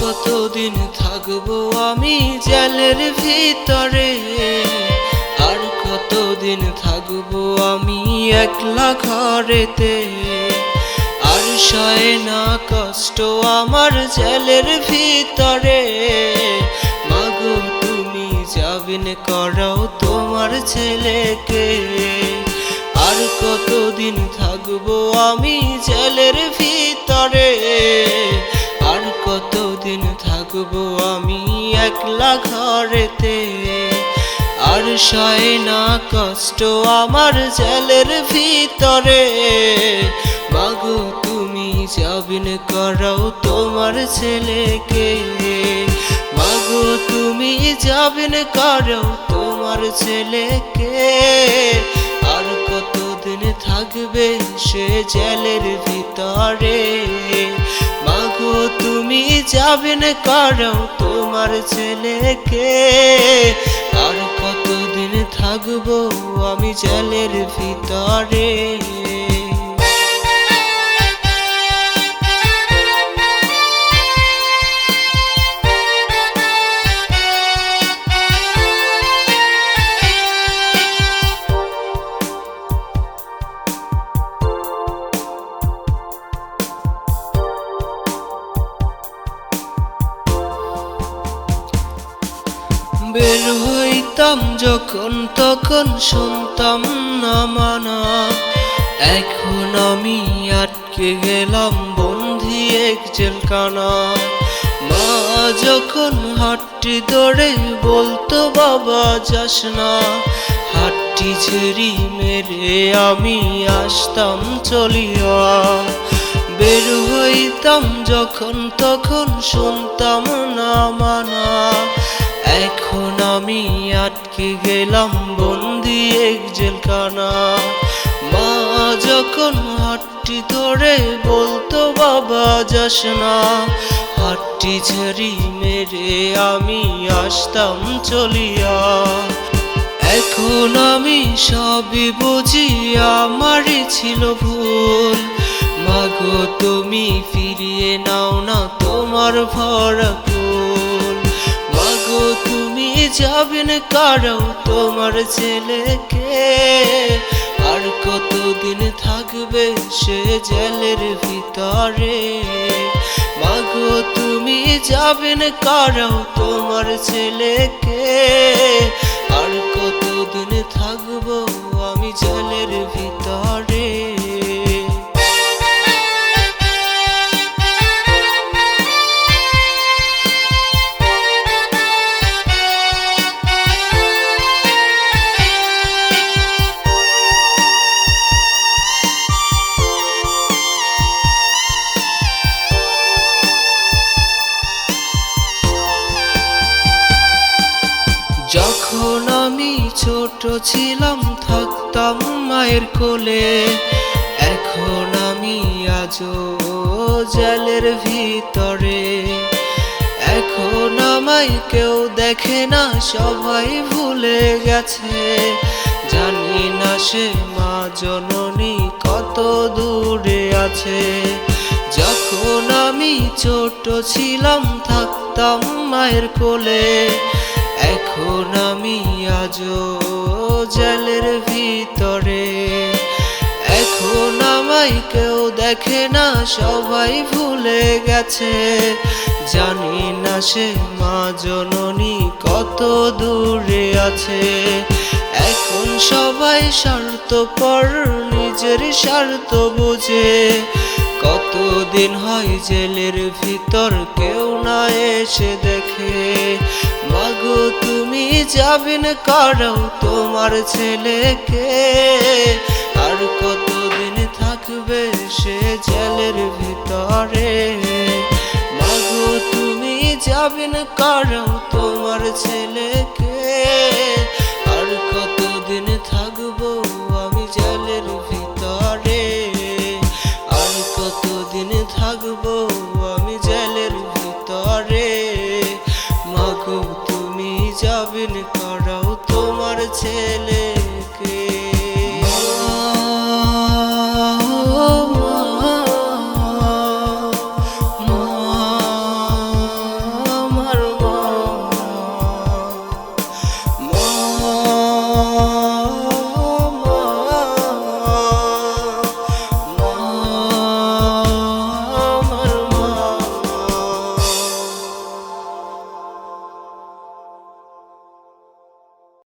কতদিন থাকব আমি জেলের ভিতরে? আর কতদিন থাকব আমি একলা ঘরেতে? আর সয় না কষ্ট আমার জেলের ভিতরে। মাগো, তুমি যাবিন করাও তোমার ছেলেকে। আর কতদিন থাকব আমি জেলের ভিতরে? আর কতদিন থাকব আমি একলা ঘরেতে? আর সয় না কষ্ট আমার জেলের ভিতরে। মাগো, তুমি যাবিন করাও তোমার ছেলেকে। মাগো, তুমি যাবিন করাও তোমার ছেলেকে। আর কতদিন থাকবে সে জেলের ভিতরে? তুমি যাবে না কারও তোমার ছেলেকে আর কতদিন থাকব আমি জলের ভিতরে? বের হইতাম যখন, তখন শুনতাম না মানা। এখন আমি আটকে গেলাম বন্ধি এক জেলখানা। মা যখন হাটটি দৌড়ে বলতো, বাবা যাস না। হাটটি ঝেড়ি মেরে আমি আসতাম চলিয়া। বের হইতাম যখন, তখন শুনতাম না মানা। এখন আমি আটকে গেলাম বন্দি এক জেলখানা। মা যখন হাটটি ধরে বলতো, বাবা যাস না। হাটটি ঝাড়ি মেরে আমি আসতাম চলিয়া। এখন আমি সবই বুঝি আমারই ছিল ভুল। মাগো, তুমি ফিরিয়ে নাও না তোমার ভরা ফুল। তুমি যাবেন কারও তোমার ছেলেকে। আর কতদিন থাকবে সে জেলের ভিতরে? মাগো, তুমি যাবেন কারও তোমার ছেলেকে। আর কতদিন থাকব আমি জেলের ভিতরে? যখন আমি ছোট ছিলাম, থাকতাম মায়ের কোলে। এখন আমি আজও জেলের ভিতরে। এখন আমায় কেউ দেখে না, সবাই ভুলে গেছে। জানি না সে মা জননী কত দূরে আছে। যখন আমি ছোট ছিলাম, থাকতাম মায়ের কোলে। এখন আমি আজও জেলের ভিতরে। এখন আমায় কেউ দেখে না, সবাই ভুলে গেছে। জানি না সে মা জননী কত দূরে আছে। এখন সবাই স্বার্থপর, নিজের স্বার্থ বুঝে। কতদিন হয় জেলের ভিতর, কেউ না এসে দেখে। মাগো, তুমি যাবিন কারও তোমার ছেলেকে। আর কতদিন থাকবে সে জেলের ভিতরে? মাগো, তুমি যাবিন কারও তোমার ছেলেকে। আর কতদিন থাক পারবেন করাও তোমার ছেলে।